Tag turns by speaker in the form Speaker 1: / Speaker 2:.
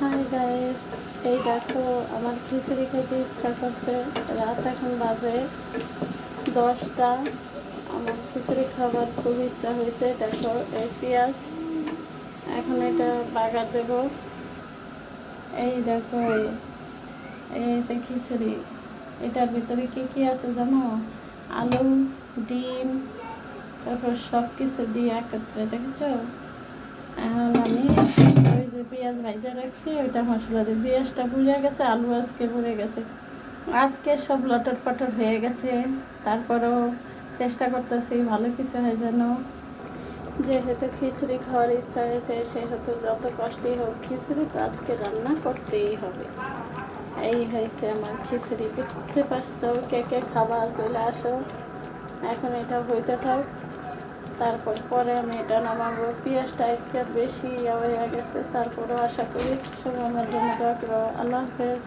Speaker 1: Hi guys এই দেখো, আমার খিচুড়ি খেতে ইচ্ছা করছে। রাত এখন বাজে দশটা। আমার খিচুড়ি খাবার খুব ইচ্ছা হয়েছে। দেখো, এই পেঁয়াজ, এখন এটা বাগা দেব। এই দেখো, এই- যে খিচুড়ি। এটার ভিতরে কি কি আছে জানো? আলু, ডিম, তারপর সব কিছু দিয়ে একত্রে, দেখেছ? যে পেঁয়াজ রাখছি, ওইটা পেঁয়াজটা ভুলে গেছে, আলু আজকে গেছে। আজকে সব লটর পটর হয়ে গেছে, তারপরেও চেষ্টা করতেছি ভালো কিছু হয় যেন। যেহেতু খিচুড়ি খাওয়ার ইচ্ছা হয়েছে, সেহেতু যত কষ্টই হোক খিচুড়ি তো আজকে রান্না করতেই হবে। এই হয়েছে আমার খিচুড়ি। বুঝতে পারছ কে কে খাবার চলে আসো? এখন এটা হইতে থাক। তারপর পরে আমি এটা নামাবো। পেঁয়াজটা আজকে বেশি হয়ে গেছে, তারপরেও আশা করি সবাই আমার জন্য আল্লাহ হাফেজ।